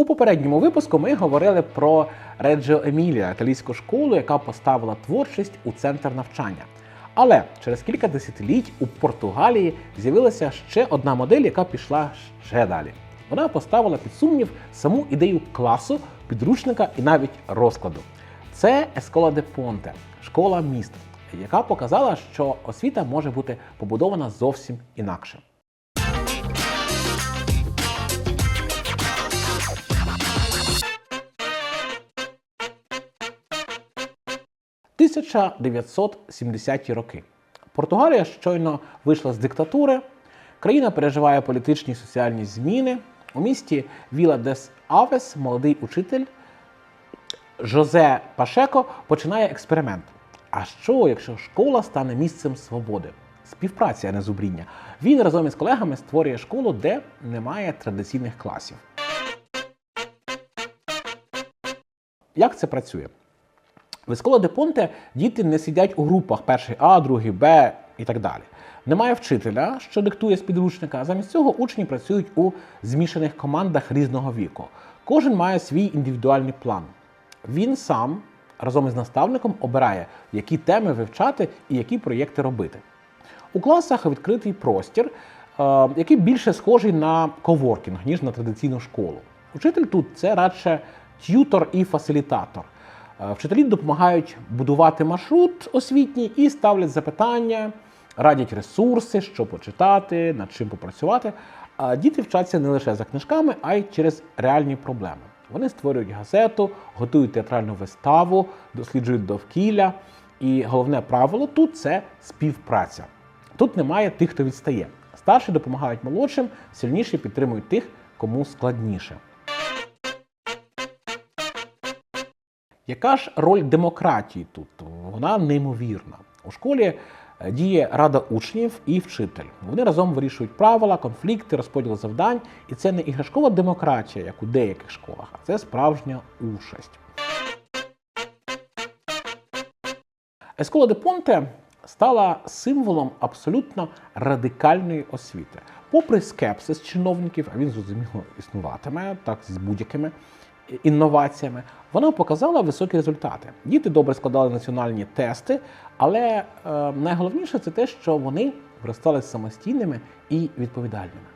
У попередньому випуску ми говорили про Реджо Емілія, італійську школу, яка поставила творчість у центр навчання. Але через кілька десятиліть у Португалії з'явилася ще одна модель, яка пішла ще далі. Вона поставила під сумнів саму ідею класу, підручника і навіть розкладу. Це Ескола де Понте, школа міст, яка показала, що освіта може бути побудована зовсім інакше. 1970-ті роки. Португалія щойно вийшла з диктатури. Країна переживає політичні і соціальні зміни. У місті Віла дес Авес молодий учитель Жозе Пашеко починає експеримент. А що, якщо школа стане місцем свободи? Співпраця, а не зубріння. Він разом із колегами створює школу, де немає традиційних класів. Як це працює? В Ескола де Понте діти не сидять у групах перший А, другий Б і так далі. Немає вчителя, що диктує з підручника. а Замість цього учні працюють у змішаних командах різного віку. Кожен має свій індивідуальний план. Він сам разом із наставником обирає, які теми вивчати і які проєкти робити. У класах відкритий простір, е, який більше схожий на коворкінг, ніж на традиційну школу. Учитель тут це радше т'ютор і фасилітатор. Е, Вчителі допомагають будувати маршрут освітній і ставлять запитання, радять ресурси, що почитати, над чим попрацювати. А діти вчаться не лише за книжками, а й через реальні проблеми. Вони створюють газету, готують театральну виставу, досліджують довкілля. І головне правило тут це співпраця. Тут немає тих, хто відстає. Старші допомагають молодшим, сильніші підтримують тих, кому складніше. Яка ж роль демократії тут? Вона неймовірна. У школі е, діє рада учнів і вчитель. Вони разом вирішують правила, конфлікти, розподіл завдань. І це не іграшкова демократія, як у деяких школах, а це справжня участь. Ескола де Понте стала символом абсолютно радикальної освіти. Попри скепсис чиновників, а він зрозуміло існуватиме так з будь-якими інноваціями, вона показала високі результати. Діти добре складали національні тести, але е, найголовніше це те, що вони виростали самостійними і відповідальними.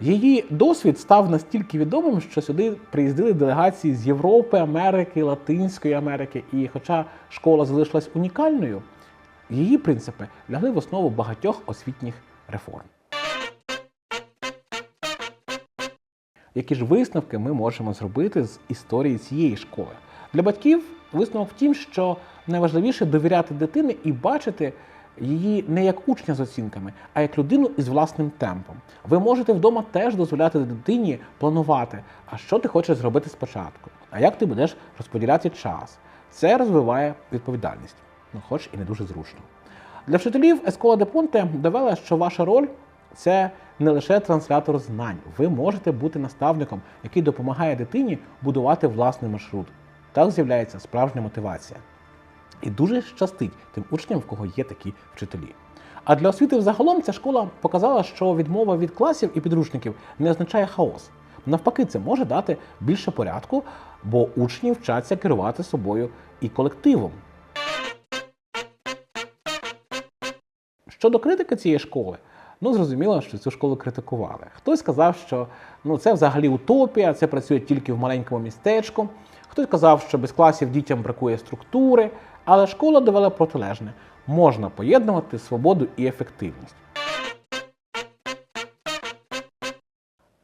Її досвід став настільки відомим, що сюди приїздили делегації з Європи, Америки, Латинської Америки. І хоча школа залишилась унікальною, її принципи лягли в основу багатьох освітніх реформ. Які ж висновки ми можемо зробити з історії цієї школи? Для батьків висновок в тім, що найважливіше довіряти дитині і бачити її не як учня з оцінками, а як людину із власним темпом. Ви можете вдома теж дозволяти дитині планувати, а що ти хочеш зробити спочатку, а як ти будеш розподіляти час. Це розвиває відповідальність, ну хоч і не дуже зручно. Для вчителів Ескола де Понте довела, що ваша роль це не лише транслятор знань. Ви можете бути наставником, який допомагає дитині будувати власний маршрут. Так з'являється справжня мотивація. І дуже щастить тим учням, в кого є такі вчителі. А для освіти взагалом ця школа показала, що відмова від класів і підручників не означає хаос. Навпаки, це може дати більше порядку, бо учні вчаться керувати собою і колективом. Щодо критики цієї школи, ну зрозуміло, що цю школу критикували. Хтось сказав, що ну це взагалі утопія, це працює тільки в маленькому містечку. Хтось казав, що без класів дітям бракує структури, але школа довела протилежне: можна поєднувати свободу і ефективність.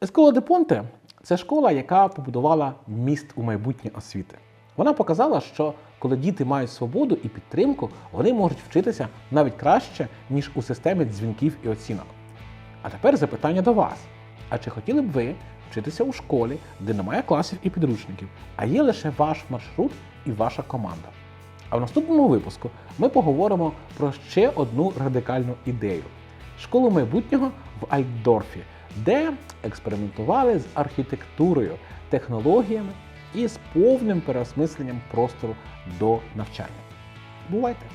Ескола де Понте це школа, яка побудувала міст у майбутнє освіти. Вона показала, що коли діти мають свободу і підтримку, вони можуть вчитися навіть краще, ніж у системі дзвінків і оцінок. А тепер запитання до вас: а чи хотіли б ви вчитися у школі, де немає класів і підручників, а є лише ваш маршрут і ваша команда? А в наступному випуску ми поговоримо про ще одну радикальну ідею школу майбутнього в Альтдорфі, де експериментували з архітектурою, технологіями і з повним переосмисленням простору до навчання. Бувайте!